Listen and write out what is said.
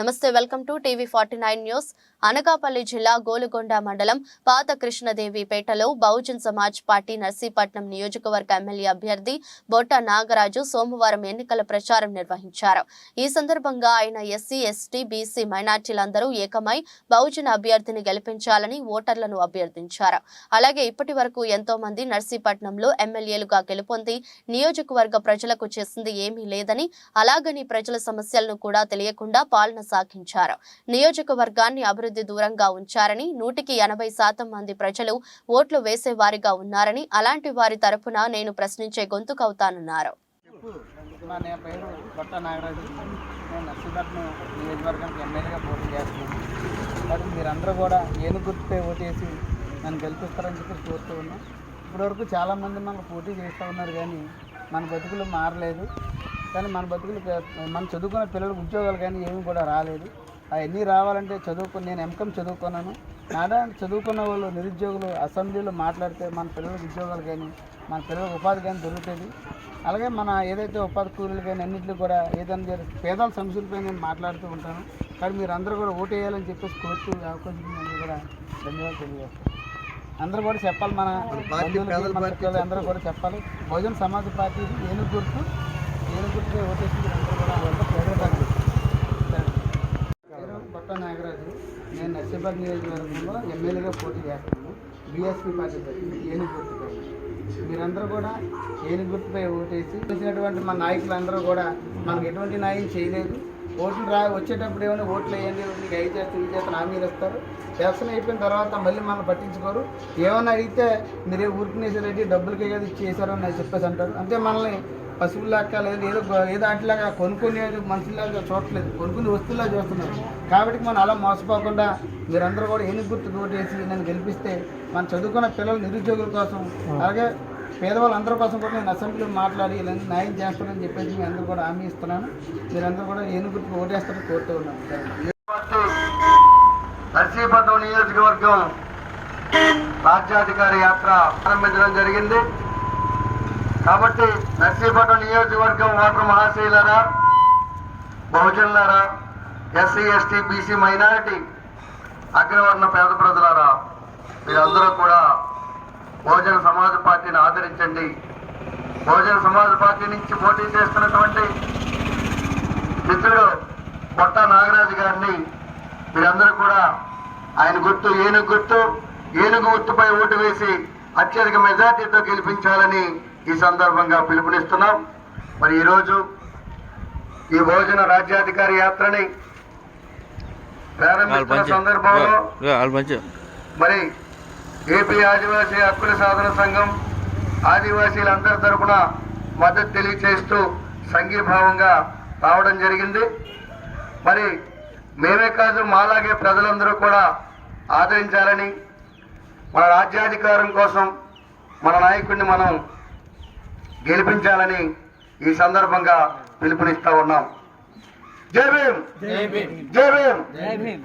నమస్తే welcome to TV forty nine news. Anakapalli జిల్లా గోలుగొండ మండలం పాత కృష్ణదేవిపేటలో బహుజన్ సమాజ్ పార్టీ నర్సీపట్నం నియోజకవర్గ ఎమ్మెల్యే అభ్యర్థి బొట్ట నాగరాజు సోమవారం ఎన్నికల ప్రచారం నిర్వహించారు. ఈ సందర్భంగా ఆయన ఎస్సీ ఎస్టీ బీసీ మైనార్టీలందరూ ఏకమై బహుజన్ అభ్యర్థిని గెలిపించాలని ఓటర్లను అభ్యర్థించారు. అలాగే ఇప్పటి వరకు ఎంతో మంది నర్సీపట్నంలో ఎమ్మెల్యేలుగా గెలుపొంది నియోజకవర్గ ప్రజలకు చేసింది ఏమీ లేదని అలాగని ప్రజల సమస్యలను కూడా తెలియకుండా పాలన సాగించారు నియోజకవర్గాన్ని అభివృద్ధి దూరంగా ఉంచారని నూటికి ఎనభై శాతం మంది ప్రజలు ఓట్లు వేసేవారిగా ఉన్నారని అలాంటి వారి తరపున నేను ప్రశ్నించే గొంతుకవుతానన్నారు. నా పేరు కొత్త నాగరాజు. నేను నర్సీపట్నం నియోజకవర్గానికి ఎమ్మెల్యేగా పోటీ చేస్తున్నాను. కాబట్టి మీరందరూ కూడా ఏను గుర్తుపై ఓటేసి నన్ను గెలిపిస్తారని చెప్పి కోరుతూ ఉన్నాం ఇప్పటివరకు చాలామంది మనకు పోటీ చేస్తూ ఉన్నారు కానీ మన బతుకులు మారలేదు. కానీ మన బతుకులు మనం చదువుకున్న పిల్లలకు ఉద్యోగాలు కానీ ఏమీ కూడా రాలేదు. అవన్నీ రావాలంటే చదువుకుని నేను ఎంకమ్ చదువుకున్నాను. నాడా చదువుకున్న వాళ్ళు నిరుద్యోగులు అసెంబ్లీలో మాట్లాడితే మన పిల్లలకు ఉద్యోగాలు కానీ మన పిల్లలకు ఉపాధి కానీ దొరుకుతుంది. అలాగే మన ఏదైతే ఉపాధి కూలీలు కానీ అన్నింటిలో కూడా ఏదైనా జరి- పేదల సమస్యలపై నేను మాట్లాడుతూ ఉంటాను. కానీ మీరు అందరూ కూడా ఓటు వేయాలని చెప్పేసి కోరుతూ ఈ అవకాశం కూడా ధన్యవాదాలు తెలియజేస్తాను అందరూ కూడా చెప్పాలి మన అందరూ కూడా చెప్పాలి. బహుజన సమాజ్ పార్టీ ఏనుగు గుర్తు ఏనుగు గుర్తుపై ఓటేసి మీరు అందరూ కూడా వాళ్ళతో ప్రేరేపణ పేరు కొట్ట నాగరాజు నేను నియోజకవర్గంలో ఎమ్మెల్యేగా పోటీ చేస్తున్నాను బీఎస్పీ పార్టీ తరఫున ఏనుగు గుర్తుపై. మీరందరూ కూడా ఏనుగు గుర్తుపై ఓటేసి వచ్చినటువంటి మన నాయకులందరూ కూడా మనకు ఎటువంటి న్యాయం చేయలేదు. ఓట్లు రా వచ్చేటప్పుడు ఏమైనా ఓట్లు వేయండి మీకు ఐదు చేస్తే ఈ చేత హామీలు ఇస్తారు. ఎలక్షన్ అయిపోయిన తర్వాత మళ్ళీ మనం పట్టించుకోరు. ఏమైనా అడిగితే మీరే ఊరుకునేసారంటే డబ్బులకే కదా ఇచ్చేసారు అని చెప్పేసి అంటారు. అంతే మనల్ని పశువులాగా లేదు ఏదో ఏదో అట్లాగా కొనుక్కునే మనుషులాగా చూడట్లేదు. కొనుక్కునే వస్తువులా చూస్తున్నారు. కాబట్టి మనం అలా మోసపోకుండా మీరందరూ కూడా ఎన్ని గుర్తు ఓటేసి నన్ను గెలిపిస్తే మన చదువుకున్న పిల్లల నిరుద్యోగుల కోసం అలాగే పేదవాళ్ళందరి కోసం కూడా నేను అసెంబ్లీలో మాట్లాడి ఇలా న్యాయం చేస్తానని చెప్పేసి మీ అందరూ కూడా హామీ ఇస్తున్నాను. మీరందరూ కూడా ఏను గుర్తు ఓటేస్తారని కోరుతూ ఉన్నాను. నర్సీపట్నం నియోజకవర్గం రాజ్యాధికారి యాత్ర ప్రారంభించడం జరిగింది. కాబట్టి నర్సీపట్నం నియోజకవర్గం ఓటర్ మహాశైలరా బహుజనులరా ఎస్సీ ఎస్టీ బీసీ మైనారిటీ అగ్రవర్ణ పేద ప్రజలారా మీరందరూ కూడా బహుజన సమాజ పార్టీని ఆదరించండి. బహుజన సమాజ పార్టీ నుంచి పోటీ చేస్తున్నటువంటి మిత్రుడు కొట్ట నాగరాజు గారిని మీరందరూ కూడా ఆయన గుర్తు ఏనుగు గుర్తు ఏనుగు గుర్తుపై ఓటు వేసి అత్యధిక మెజార్టీతో గెలిపించాలని ఈ సందర్భంగా పిలుపునిస్తున్నాం. మరి ఈరోజు ఈ భోజన రాజ్యాధికారి యాత్రని ప్రారంభిస్తున్న సందర్భంలో మరి ఏపీ ఆదివాసీ హక్కుల సాధన సంఘం ఆదివాసీలందరి తరపున మద్దతు తెలియచేస్తూ సంఘీభావంగా రావడం జరిగింది. మరి మేమే కాదు మాలాగే ప్రజలందరూ కూడా ఆదరించాలని మన రాజ్యాధికారం కోసం మన నాయకుడిని మనం గెలిపించాలని ఈ సందర్భంగా పిలుపునిస్తా ఉన్నాం. జై భీమ్! జై భీమ్! జై భీమ్! జై భీమ్!